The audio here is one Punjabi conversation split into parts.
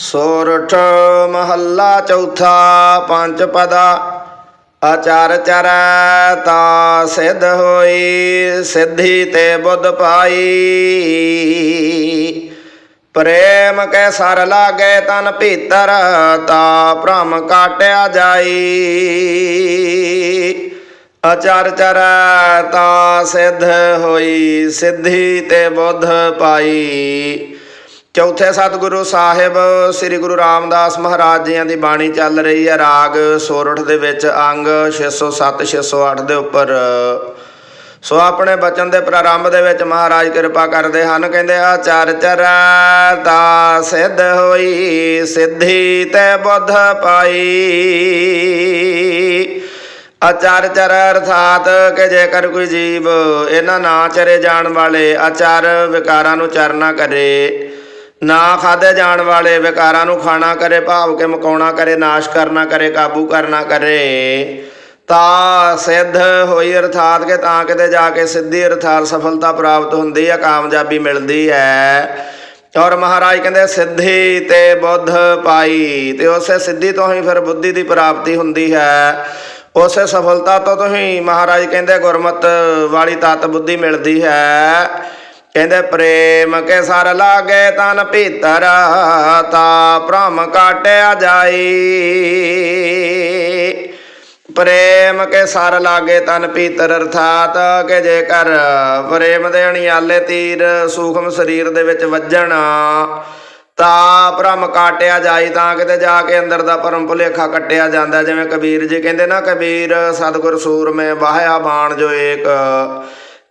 ਸੋਰਠ ਮਹੱਲਾ ਚੌਥਾ ਪੰਜ ਪਦਾ। ਆਚਾਰ ਚਰੈ ਤਾ ਸਿਧ ਹੋਈ, ਸਿੱਧੀ ਤੇ ਬੁੱਧ ਪਾਈ। ਪ੍ਰੇਮ ਕੈ ਸਰ ਲਾਗੇ ਤਨ ਭੀਤਰ, ਤਾ ਭ੍ਰਮ ਕਾਟਿਆ ਜਾਈ। ਅਚਰ ਚਰੈ ਤਾ ਸਿਧ ਹੋਈ, ਸਿੱਧੀ ਤੇ ਬੁੱਧ ਪਾਈ। ਚੌਥੇ ਸਤਿਗੁਰੂ ਸਾਹਿਬ, ਸ੍ਰੀ ਗੁਰੂ ਰਾਮਦਾਸ ਮਹਾਰਾਜ ਜੀਆਂ ਦੀ ਬਾਣੀ ਚੱਲ ਰਹੀ ਹੈ, ਰਾਗ ਸੋਰਠ ਦੇ ਵਿੱਚ ਅੰਗ 607 608 ਦੇ ਉੱਪਰ। ਸੋ ਆਪਣੇ ਬਚਨ ਦੇ ਪ੍ਰਾਰੰਭ ਦੇ ਵਿੱਚ ਮਹਾਰਾਜ ਕਿਰਪਾ ਕਰਦੇ ਹਨ, ਕਹਿੰਦੇ ਆ, ਚਰ ਚਰੈ ਸਿੱਧ ਹੋਈ, ਸਿੱਧੀ ਤੇ ਬੁੱਧ ਪਾਈ। ਅਚਰ ਚਰ ਅਰਥਾਤ ਕਿ ਜੇਕਰ ਕੋਈ ਜੀਵ ਇਹਨਾਂ ਨਾ ਚਰੇ ਜਾਣ ਵਾਲੇ ਆਚਾਰ ਵਿਕਾਰਾਂ ਨੂੰ ਚਰਨਾ ਕਰੇ ਨਾ ਖਾਦੇ ਜਾਣ ਵਾਲੇ ਵਿਕਾਰਾਂ ਨੂੰ ਖਾਣਾ ਕਰੇ, ਭਾਵ ਕੇ ਮਕਾਉਣਾ ਕਰੇ, ਨਾਸ਼ ਕਰਨਾ ਕਰੇ, ਕਾਬੂ ਕਰਨਾ ਕਰੇ। ਤਾਂ ਸਿੱਧ ਹੋਈ ਅਰਥਾਤ ਕਿ ਤਾਂ ਕਿਤੇ ਜਾ ਕੇ ਸਿੱਧੀ ਅਰਥਾਤ ਸਫਲਤਾ ਪ੍ਰਾਪਤ ਹੁੰਦੀ ਹੈ ਕਾਮਯਾਬੀ ਮਿਲਦੀ ਹੈ ਔਰ ਮਹਾਰਾਜ ਕਹਿੰਦੇ, ਸਿੱਧੀ ਤੇ ਬੁੱਧ ਪਾਈ, ਤੇ ਉਸੇ ਸਿੱਧੀ ਤੋਂ ਹੀ ਫਿਰ ਬੁੱਧੀ ਦੀ ਪ੍ਰਾਪਤੀ ਹੁੰਦੀ ਹੈ। ਉਸੇ ਸਫਲਤਾ ਤੋਂ ਤੋਂ ਹੀ ਮਹਾਰਾਜ ਕਹਿੰਦੇ, ਗੁਰਮਤ ਵਾਲੀ ਤਤ ਬੁੱਧੀ ਮਿਲਦੀ ਹੈ। ਕਹਿੰਦੇ ਪ੍ਰੇਮ ਕੇ ਸਰ ਲਾਗੇ ਤਨ ਭੀਤਰ, ਤਾ ਭ੍ਰਮ ਕਾਟਿਆ ਜਾਈ। ਪ੍ਰੇਮ ਕੇ ਸਰ ਲਾਗੇ ਤਨ ਪੀਤਰ ਅਰਥਾਤ ਕਿ ਜੇਕਰ ਪ੍ਰੇਮ ਦੇ ਅਣਿਆਲੇ ਤੀਰ ਸੂਖਮ ਸਰੀਰ ਦੇ ਵਿੱਚ ਵੱਜਣ, ਤਾਂ ਭ੍ਰਮ ਕਾਟਿਆ ਜਾਈ, ਤਾਂ ਕਿਤੇ ਜਾ ਕੇ ਅੰਦਰ ਦਾ ਭਰਮ ਭੁਲੇਖਾ ਕੱਟਿਆ ਜਾਂਦਾ। ਜਿਵੇਂ ਕਬੀਰ ਜੀ ਕਹਿੰਦੇ ਨਾ, ਕਬੀਰ ਸਤਿਗੁਰ ਸੂਰਮੇ ਵਾਹਿਆ ਬਾਣ ਜੋ ਏਕ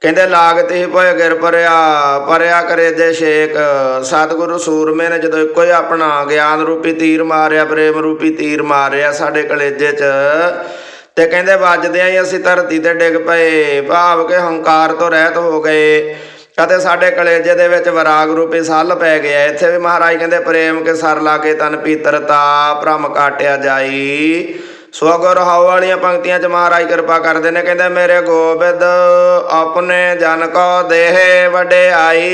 ਕਹਿੰਦੇ ਲਾਗਤ ਹੀ ਭਏ ਗਿਰ ਪਰਿਆ ਪਰਿਆ ਕਰੇ ਜੇ ਛੇਕ। ਸਤਿਗੁਰੂ ਸੂਰਮੇ ਨੇ ਜਦੋਂ ਇੱਕੋ ਹੀ ਆਪਣਾ ਗਿਆਨ ਰੂਪੀ ਤੀਰ ਮਾਰਿਆ, ਪ੍ਰੇਮ ਰੂਪੀ ਤੀਰ ਮਾਰਿਆ ਸਾਡੇ ਕਲੇਜੇ 'ਚ, ਤੇ ਕਹਿੰਦੇ, ਵੱਜਦਿਆਂ ਹੀ ਅਸੀਂ ਧਰਤੀ ਤੇ ਡਿੱਗ ਪਏ, ਭਾਵ ਕੇ ਹੰਕਾਰ ਤੋਂ ਰਹਿਤ ਹੋ ਗਏ। ਅਤੇ ਸਾਡੇ ਕਲੇਜੇ ਦੇ ਵਿੱਚ ਵਿਰਾਗ ਰੂਪੀ ਸੱਲ ਪੈ ਗਿਆ। ਇੱਥੇ ਵੀ ਮਹਾਰਾਜ ਕਹਿੰਦੇ, ਪ੍ਰੇਮ ਕੇ ਸਰ ਲਾਗੇ ਤਨ ਪੀਤਰਤਾ ਭ੍ਰਮ ਕਾਟਿਆ ਜਾਈ। ਸੋ ਅਗਰ ਹਾਉ ਵਾਲੀਆਂ ਪੰਕਤੀਆਂ 'ਚ ਮਹਾਰਾਜ ਕਿਰਪਾ ਕਰਦੇ ਨੇ, ਕਹਿੰਦੇ ਮੇਰੇ ਗੋਬਿੰਦ ਆਪਣੇ ਜਨ ਕੋ ਦੇਹ ਵਡਿਆਈ।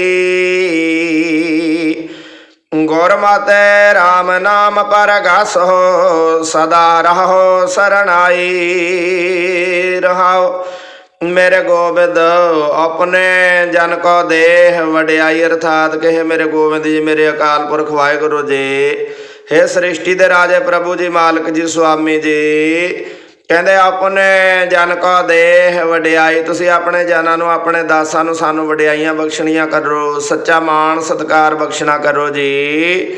ਗੁਰ ਮਾਤੇ RAM ਨਾਮ ਪਰਗਾਸੋ ਸਦਾ ਰਹੋ ਸਰਣਾਈ। ਰਹਾਓ ਮੇਰੇ ਗੋਬਿੰਦ ਆਪਣੇ ਜਨ ਕੋ ਦੇਹ ਵਡਿਆਈ, ਅਰਥਾਤ ਕਹੇ ਮੇਰੇ ਗੋਬਿੰਦ ਜੀ, ਮੇਰੇ ਅਕਾਲ ਪੁਰਖ ਵਾਹਿਗੁਰੂ ਜੀ। हे ਸ੍ਰਿਸ਼ਟੀ ਦੇ ਰਾਜੇ ਪ੍ਰਭੂ ਜੀ, ਮਾਲਕ ਜੀ, ਸੁਆਮੀ ਜੀ। ਕਹਿੰਦੇ, ਆਪਣੇ ਜਨ ਕੋ ਦੇਹ ਵਡਿਆਈ, ਤੁਸੀਂ ਆਪਣੇ ਜਨਾਂ ਨੂੰ, ਆਪਣੇ ਦਾਸਾਂ ਨੂੰ ਸਾਨੂੰ ਵਡਿਆਈਆਂ ਬਖਸ਼ਣੀਆਂ ਕਰੋ। ਸੱਚਾ ਮਾਣ, ਸਤਕਾਰ ਬਖਸ਼ਣਾ ਕਰੋ ਜੀ।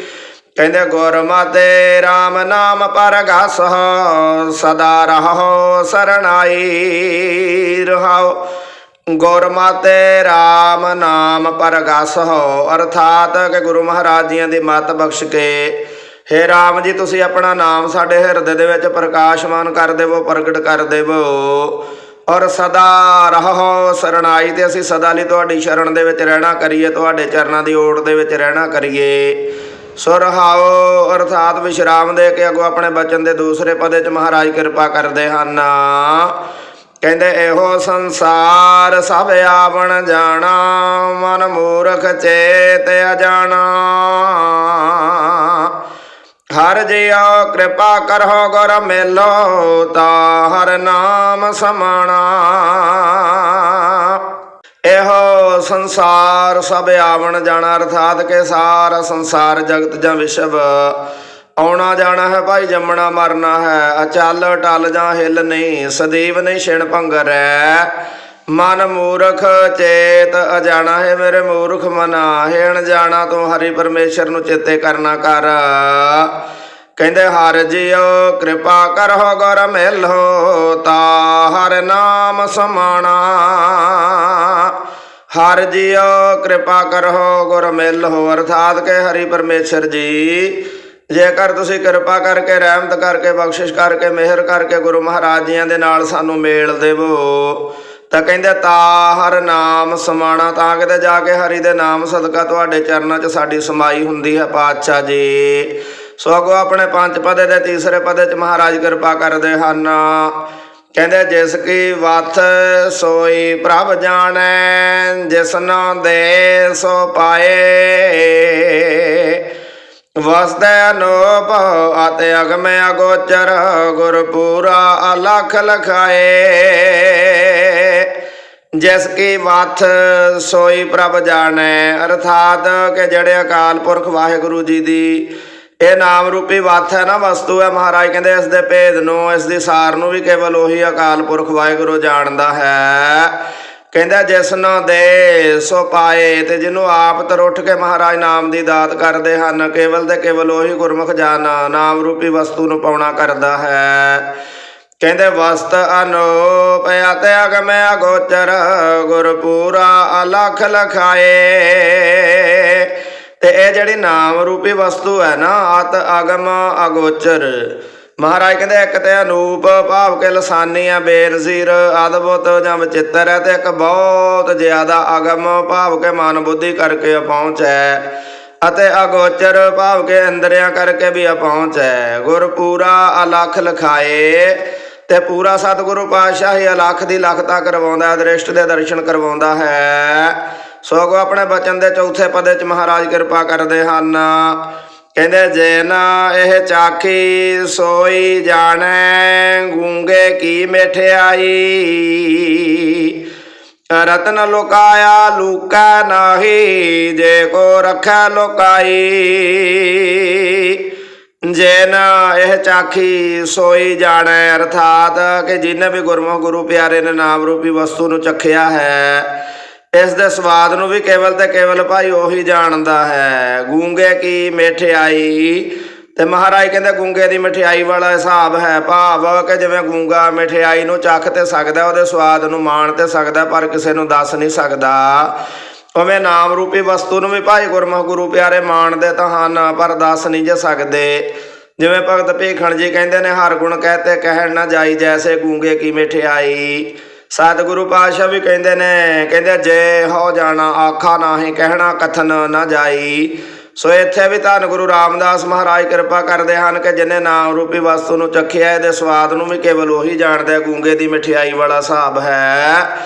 ਕਹਿੰਦੇ ਗੁਰ ਮਾਤੇ RAM ਨਾਮ ਪਰਗਾਸ ਸਦਾ ਰਹੋ ਸਰਣਾਈ ਰਹਾਓ। ਗੁਰ ਮਾਤੇ RAM ਨਾਮ ਪਰਗਾਸ ਅਰਥਾਤ ਕਿ ਗੁਰੂ ਮਹਾਰਾਜ ਜੀਆਂ ਦੀ ਮੱਤ ਬਖਸ਼ ਕੇ ਹੇ RAM ਜੀ, ਤੁਸੀਂ ਆਪਣਾ ਨਾਮ ਸਾਡੇ ਹਿਰਦੇ ਦੇ ਵਿੱਚ ਪ੍ਰਕਾਸ਼ਮਾਨ ਕਰ ਦੇਵੋ, ਪ੍ਰਗਟ ਕਰ ਦੇਵੋ। ਔਰ ਸਦਾ ਰਹੋ ਸਰਣਾਈ ਤੇ ਅਸੀਂ ਸਦਾ ਲਈ ਤੁਹਾਡੀ ਸ਼ਰਨ ਦੇ ਵਿੱਚ ਰਹਿਣਾ ਕਰੀਏ, ਤੁਹਾਡੇ ਚਰਨਾਂ ਦੀ ਓਟ ਦੇ ਵਿੱਚ ਰਹਿਣਾ ਕਰੀਏ। ਸੋ ਰਹਾਓ ਅਰਥਾਤ ਵਿਸ਼ਰਾਮ ਦੇ ਕੇ ਅਗੋ ਆਪਣੇ ਬਚਨ ਦੇ ਦੂਸਰੇ ਪਦੇ ਚ ਮਹਾਰਾਜ ਕਿਰਪਾ ਕਰਦੇ ਹਨ। ਕਹਿੰਦੇ, ਇਹੋ ਸੰਸਾਰ ਸਭ ਆਵਣ ਜਾਣਾ, ਮਨ ਮੂਰਖ ਚੇਤ ਅਜਾਣਾ। ਹਰ ਜਿਉ ਕਿਰਪਾ ਕਰੋ ਗੁਰ ਮੇਲੋ ਤਾ ਹਰ ਨਾਮ ਸਮਾਣਾ। ਇਹੋ ਸੰਸਾਰ ਸਭ ਆਵਣ ਜਾਣਾ ਅਰਥਾਤ ਕੇ ਸਾਰਾ ਸੰਸਾਰ ਜਗਤ ਜਾਂ ਵਿਸ਼ਵ। ਆਉਣਾ ਜਾਣਾ ਹੈ ਭਾਈ, ਜੰਮਣਾ ਮਰਨਾ ਹੈ। ਅਚਲ ਟਲ ਜਾਂ ਹਿੱਲ ਨਹੀਂ, ਸਦੀਵ ਨਹੀਂ ਛਿਣ ਭੰਗਰੈ। ਮਨ ਮੂਰਖ ਚੇਤ ਅਜਾਣਾ ਹੈ ਮੇਰੇ ਮੂਰਖ ਮਨਾ ਹੈਣ ਜਾਣਾ ਤੂੰ ਹਰੀ ਪਰਮੇਸ਼ਰ ਨੂੰ ਚੇਤੇ ਕਰਨਾ ਕਰ। ਕਹਿੰਦੇ, ਹਰ ਜਿਉ ਕਿਰਪਾ ਕਰੋ ਗੁਰ ਮਿਲੋ ਤਾ ਹਰ ਨਾਮ ਸਮਾਣਾ। ਹਰ ਜਿਉ ਕਿਰਪਾ ਕਰੋ ਗੁਰ ਮਿਲੋ ਅਰਥਾਤ ਕੇ ਹਰੀ ਪਰਮੇਸ਼ਰ ਜੀ। ਜੇਕਰ ਤੁਸੀਂ ਕਿਰਪਾ ਕਰਕੇ, ਰਹਿਮਤ ਕਰਕੇ, ਬਖਸ਼ਿਸ਼ ਕਰਕੇ, ਮਿਹਰ ਕਰਕੇ ਗੁਰੂ ਮਹਾਰਾਜ ਜੀਆਂ ਦੇ ਨਾਲ ਸਾਨੂੰ ਮੇਲ ਦੇਵੋ ਤਾਂ ਕਹਿੰਦੇ ਤਾ ਹਰ ਨਾਮ ਸਮਾਣਾ, ਤਾਂ ਕਿਤੇ ਜਾ ਕੇ ਹਰੀ ਦੇ ਨਾਮ ਸਦਕਾ ਤੁਹਾਡੇ ਚਰਨਾਂ 'ਚ ਸਾਡੀ ਸਮਾਈ ਹੁੰਦੀ ਹੈ ਪਾਤਸ਼ਾਹ ਜੀ। ਸੋ ਅਗੋ ਆਪਣੇ ਪੰਜ ਪਦੇ ਦੇ ਤੀਸਰੇ ਪਦੇ 'ਚ ਮਹਾਰਾਜ ਕਿਰਪਾ ਕਰਦੇ ਹਨ। ਕਹਿੰਦੇ ਜਿਸ ਕੀ ਵਥ ਸੋਈ ਪ੍ਰਭ ਜਾਣੈ, ਜਿਸ ਨਾ ਦੇ ਸੋ ਪਾਏ। ਵਸਤੈ ਅਨੋਪ ਆਤੇ ਅਗਮੇ ਅਗੋਚਰ ਗੁਰਪੂਰਾ ਅਲਖ ਲਖਾਏ। ਜਿਸ ਕੀ ਵਥ ਸੋਈ ਪ੍ਰਭ ਜਾਣੈ, ਅਰਥਾਤ ਕਿ ਜਿਹੜੇ ਅਕਾਲ ਪੁਰਖ ਵਾਹਿਗੁਰੂ ਜੀ ਦੀ ਇਹ ਨਾਮ ਰੂਪੀ ਵਥ ਹੈ ਨਾ, ਵਸਤੂ ਹੈ, ਮਹਾਰਾਜ ਕਹਿੰਦੇ ਇਸ ਦੇ ਭੇਦ ਨੂੰ, ਇਸ ਦੀ ਸਾਰ ਨੂੰ ਵੀ ਕੇਵਲ ਉਹੀ ਅਕਾਲ ਪੁਰਖ ਵਾਹਿਗੁਰੂ ਜਾਣਦਾ ਹੈ। ਕਹਿੰਦਾ ਜਿਸ ਨੂੰ ਦੇ, ਸੋ ਪਾਏ, ਤੇ ਜਿਹਨੂੰ ਆਪ ਤਰ ਉੱਠ ਕੇ ਮਹਾਰਾਜ ਨਾਮ ਦੀ ਦਾਤ ਕਰਦੇ ਹਨ, ਕੇਵਲ ਤੇ ਕੇਵਲ ਉਹੀ ਗੁਰਮੁਖ ਜਾਣਾ ਨਾਮ ਰੂਪੀ ਵਸਤੂ ਨੂੰ ਪਾਉਣਾ ਕਰਦਾ ਹੈ। ਕਹਿੰਦੇ ਵਸਤ ਅਨੂਪ ਅਤੇ ਅਗਮੈ ਅਗੋਚਰ ਗੁਰ ਪੂਰਾ ਅਲਖ ਲਖਾਏ। ਤੇ ਇਹ ਜਿਹੜੀ ਨਾਮ ਰੂਪੀ ਵਸਤੂ ਹੈ ਨਾ, ਅਤ ਅਗਮ ਅਗੋਚਰ। ਮਹਾਰਾਜ ਕਹਿੰਦੇ ਇੱਕ ਤੇ ਅਨੂਪ, ਭਾਵ ਕੇ ਲਸਾਨੀ ਆ ਬੇਨਜ਼ੀਰ, ਅਦਭੁਤ ਜਾਂ ਵਿਚਿੱਤਰ ਹੈ ਤੇ ਇੱਕ ਬਹੁਤ ਜ਼ਿਆਦਾ ਅਗਮ, ਭਾਵ ਕੇ ਮਨ ਬੁੱਧੀ ਕਰਕੇ ਪਹੁੰਚ ਹੈ। ਅਤੇ ਅਗੋਚਰ, ਭਾਵ ਕੇ ਅੰਦਰਿਆਂ ਕਰਕੇ ਵੀ ਅਪਹੁੰਚ ਹੈ। ਗੁਰ ਪੂਰਾ ਅਲਖ ਲਖਾਏ। ਤੇ ਪੂਰਾ ਸਤਿਗੁਰੂ ਪਾਤਸ਼ਾਹ ਹੀ ਅਲਖ ਦੀ ਲਖਤਾ ਕਰਵਾਉਂਦਾ, ਦ੍ਰਿਸ਼ਟ ਦੇ ਦਰਸ਼ਨ ਕਰਵਾਉਂਦਾ ਹੈ। ਸੋਗੋ ਆਪਣੇ ਬਚਨ ਦੇ ਚੌਥੇ ਪਦੇ ਚ ਮਹਾਰਾਜ ਕਿਰਪਾ ਕਰਦੇ ਹਨ। ਕਹਿੰਦੇ, ਜੇ ਨਾ ਇਹ ਚਾਖੀ ਸੋਈ ਜਾਣੈ, ਗੂੰਗੇ ਕੀ ਮਠਿਆਈ। ਰਤਨ ਲੋਕਾਇਆ ਲੂਕਾ ਨਾਹੀ, ਜੇ ਕੋ ਰੱਖੈ ਲੋਕਾਈ। ਜੇ ਨਾ ਇਹ ਚਾਖੀ ਸੋਈ ਜਾਣੈ, ਅਰਥਾਤ ਕਿ ਜਿਨੇ ਵੀ ਗੁਰਮੁਖ ਗੁਰੂ ਪਿਆਰੇ ਨੇ ਨਾਮ ਰੂਪੀ ਵਸਤੂ ਨੂੰ ਚਖਿਆ ਹੈ, ਇਸ ਦੇ ਸਵਾਦ ਨੂੰ ਵੀ ਕੇਵਲ ਤੇ ਕੇਵਲ ਭਾਈ ਉਹੀ ਜਾਣਦਾ ਹੈ। ਗੂੰਗੇ ਕੀ ਮਠਿਆਈ? ਤੇ ਮਹਾਰਾਜ ਕਹਿੰਦੇ ਗੂੰਗੇ ਦੀ ਮਠਿਆਈ ਵਾਲਾ ਹਿਸਾਬ ਹੈ ਭਾਵ ਕਿ ਜਿਵੇਂ ਗੂੰਗਾ ਮਠਿਆਈ ਨੂੰ ਚੱਖ ਤੇ ਸਕਦਾ, ਉਹਦੇ ਸਵਾਦ ਨੂੰ ਮਾਣ ਤੇ ਸਕਦਾ, ਪਰ ਕਿਸੇ ਨੂੰ ਦੱਸ ਨਹੀਂ ਸਕਦਾ। ਉਵੇਂ ਨਾਮ ਰੂਪੀ ਵਸਤੂ ਨੂੰ ਵੀ ਭਾਈ ਗੁਰਮੁਖ ਗੁਰੂ ਪਿਆਰੇ ਮਾਣਦੇ ਤਾਂ ਹਨ ਪਰ ਦੱਸ ਨਹੀਂ ਜੇ ਸਕਦੇ। ਜਿਵੇਂ ਭਗਤ ਭੀਖਣ ਜੀ ਕਹਿੰਦੇ ਨੇ, ਹਰ ਗੁਣ ਕਹਤੇ ਕਹਿਣ ਨਾ ਜਾਈ, ਜੈਸੇ ਗੂੰਗੇ ਕੀ ਮਠਿਆਈ ਸਤਿਗੁਰੂ ਪਾਤਸ਼ਾਹ ਵੀ ਕਹਿੰਦੇ ਨੇ, ਕਹਿੰਦੇ ਜੇ ਹੋ ਜਾਣਾ ਆਖਾ ਨਾਹੀਂ, ਕਹਿਣਾ ਕਥਨ ਨਾ ਜਾਈ। ਸੋ ਇੱਥੇ ਵੀ ਧੰਨ ਗੁਰੂ ਰਾਮਦਾਸ ਮਹਾਰਾਜ ਕਿਰਪਾ ਕਰਦੇ ਹਨ ਕਿ ਜਿਨੇ ਨਾਮ ਰੂਪੀ ਵਸਤੂ ਨੂੰ ਚੱਖਿਆ, ਇਹਦੇ ਸਵਾਦ ਨੂੰ ਵੀ ਕੇਵਲ ਉਹੀ ਜਾਣਦਾ ਗੂੰਗੇ ਦੀ ਮਠਿਆਈ ਵਾਲਾ ਹਿਸਾਬ ਹੈ।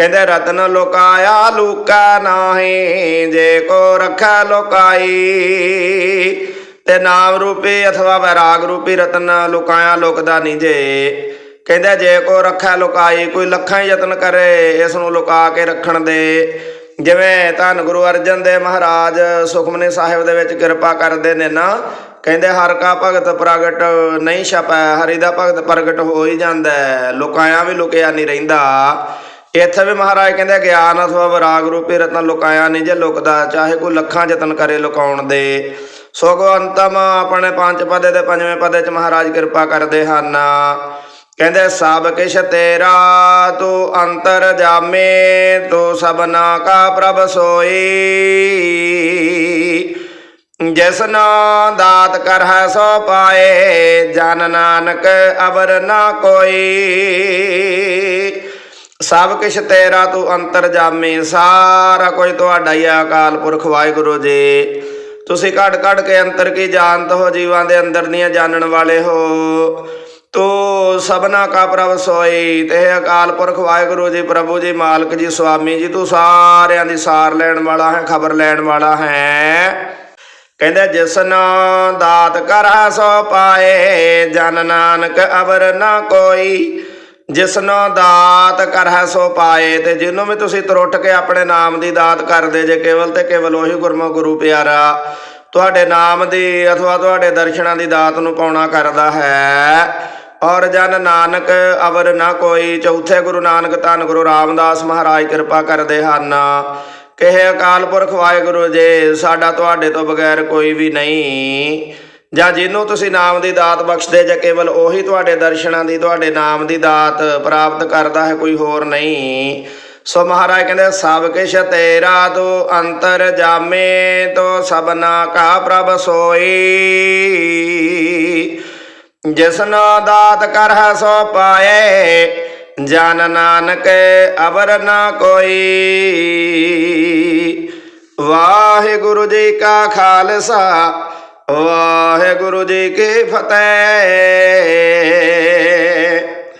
ਕਹਿੰਦੇ, ਰਤਨ ਲੋਕਾਇਆ, ਲੂਕਾ ਨਾਹੀਂ, ਜੇ ਕੋ ਰੱਖਾ ਲੋਕਾਈ। ਤੇ ਨਾਮ ਰੂਪੀ ਅਥਵਾ ਵੈਰਾਗ ਰੂਪੀ ਰਤਨ ਲੁਕਾਇਆ, ਲੁਕਦਾ ਨਹੀਂ ਜੇ। ਕਹਿੰਦਾ, ਜੇ ਕੋ ਰੱਖਾ ਲੁਕਾਈ, ਕੋਈ ਲੱਖਾਂ ਯਤਨ ਕਰੇ, ਇਸ ਨੂੰ ਲੁਕਾ ਕੇ ਰੱਖਣ ਦੇ। ਜਿਵੇਂ ਧੰਨ ਗੁਰੂ ਅਰਜਨ ਦੇਵ ਮਹਾਰਾਜ ਸੁਖਮਨੀ ਸਾਹਿਬ ਦੇ ਵਿੱਚ ਕਿਰਪਾ ਕਰਦੇ ਨੇ ਨਾ, ਕਹਿੰਦੇ, ਹਰ ਕਾ ਭਗਤ ਪ੍ਰਗਟ ਨਹੀਂ ਛਪੈ, ਹਰੀ ਦਾ ਭਗਤ ਪ੍ਰਗਟ ਹੋ ਹੀ ਜਾਂਦਾ ਲੁਕਾਇਆ ਵੀ ਲੁਕਿਆ ਨਹੀਂ ਰਹਿੰਦਾ। ਇੱਥੇ ਵੀ ਮਹਾਰਾਜ ਕਹਿੰਦੇ ਗਿਆਨ ਅਥਵਾ ਵਿਰਾਗ ਰੂਪੀ ਰਤਨ ਲੁਕਾਇਆ ਨਹੀਂ ਜੇ ਲੁਕਦਾ, ਚਾਹੇ ਕੋਈ ਲੱਖਾਂ ਯਤਨ ਕਰੇ ਲੁਕਾਉਣ ਦੇ। ਸੋਗੋ ਅੰਤਮ ਆਪਣੇ ਪੰਜ ਪਦੇ ਦੇ ਪੰਜਵੇਂ ਪਦੇ ਚ ਮਹਾਰਾਜ ਕਿਰਪਾ ਕਰਦੇ ਹਨ। ਕਹਿੰਦੇ, ਸਭ ਕਿਛ ਤੇਰਾ, ਤੂੰ ਅੰਤਰ ਜਾਮੇ, ਤੂੰ ਸਭਨਾ ਕਾ ਪ੍ਰਭ ਸੋਈ। ਜਿਸ ਜਿਸਨਾ ਦਾਤ ਕਰਹਿ ਸੋ ਪਾਏ, ਜਨ ਨਾਨਕ ਅਵਰ ਨਾ ਕੋਈ। ਸਭ ਕੁਛ ਤੇਰਾ ਤੂੰ ਅੰਤਰ ਜਾਮੇ, ਸਾਰਾ ਕੁਝ ਤੁਹਾਡਾ ਹੀ ਆ ਅਕਾਲ ਪੁਰਖ, ਵਾਹਿਗੁਰੂ ਜੀ। ਤੁਸੀਂ ਕੱਢ ਕੱਢ ਕੇ ਅੰਤਰ ਕੀ ਜਾਣਤ ਹੋ, ਜੀਵਾਂ ਦੇ ਅੰਦਰ ਦੀਆਂ ਜਾਣਨ ਵਾਲੇ ਹੋ। ਤੋ ਸਭਨਾ ਕਾ ਪ੍ਰਭ ਸੋਈ, ਤੇ ਅਕਾਲ ਪੁਰਖ, ਵਾਹਿਗੁਰੂ ਜੀ, ਪ੍ਰਭੂ ਜੀ, ਮਾਲਕ ਜੀ, ਸੁਆਮੀ ਜੀ, ਤੂੰ ਸਾਰਿਆਂ ਦੀ ਸਾਰ ਲੈਣ ਵਾਲਾ ਹੈ, ਖਬਰ ਲੈਣ ਵਾਲਾ ਹੈ। ਕਹਿੰਦੇ ਜਿਸਨ ਦਾਤ ਕਰੈ ਸੋ ਪਾਏ, ਜਨ ਨਾਨਕ ਅਵਰ ਨਾ ਕੋਈ। ਜਿਸਨੋ ਦਾਤ ਕਰੈ ਸੋ ਪਾਏ, ਤੇ ਜਿਹਨੂੰ ਵੀ ਤੁਸੀਂ ਤਰੁੱਟ ਕੇ ਆਪਣੇ ਨਾਮ ਦੀ ਦਾਤ ਕਰਦੇ ਜੇ, ਕੇਵਲ ਤੇ ਕੇਵਲ ਉਹੀ ਗੁਰਮੁਖ ਗੁਰੂ ਪਿਆਰਾ, ਤੁਹਾਡੇ ਨਾਮ ਦੀ ਅਥਵਾ ਤੁਹਾਡੇ ਦਰਸ਼ਨਾਂ ਦੀ ਦਾਤ ਨੂੰ ਪਾਉਣਾ ਕਰਦਾ ਹੈ। ਔਰ ਜਨ ਨਾਨਕ ਅਵਰ ਨਾ ਕੋਈ, ਚੌਥੇ ਗੁਰੂ ਨਾਨਕ ਧੰਨ ਗੁਰੂ ਰਾਮਦਾਸ ਮਹਾਰਾਜ ਕਿਰਪਾ ਕਰਦੇ ਹਨ। ਕਿਹ ਅਕਾਲ ਪੁਰਖ ਵਾਹਿਗੁਰੂ ਜੇ, ਸਾਡਾ ਤੁਹਾਡੇ ਤੋਂ ਬਗੈਰ ਕੋਈ ਵੀ ਨਹੀਂ। ਜਾਂ ਜਿਹਨੂੰ ਤੁਸੀਂ ਨਾਮ ਦੀ ਦਾਤ ਬਖਸ਼ਦੇ ਜੇ ਕੇਵਲ ਉਹੀ ਤੁਹਾਡੇ ਦਰਸ਼ਨਾਂ ਦੀ, ਤੁਹਾਡੇ ਨਾਮ ਦੀ ਦਾਤ ਪ੍ਰਾਪਤ ਕਰਦਾ ਹੈ, ਕੋਈ ਹੋਰ ਨਹੀਂ। ਸੋ ਮਹਾਰਾਜ ਕਹਿੰਦੇ, ਸਭ ਕਿਛ ਤੇਰਾ ਤੂੰ ਅੰਤਰ ਜਾਮੇ, ਤੋ ਸਭਨਾ ਕਾ ਪ੍ਰਭ ਸੋਈ। ਜਿਸਨਾ ਦਾਤ ਕਰਹਿ ਸੋ ਪਾਏ। ਜਨ ਨਾਨਕ ਅਵਰ ਨਾ ਕੋਈ। ਵਾਹਿਗੁਰੂ ਜੀ ਕਾ ਖਾਲਸਾ ਵਾਹਿਗੁਰੂ ਜੀ ਕੀ ਫਤਿਹ।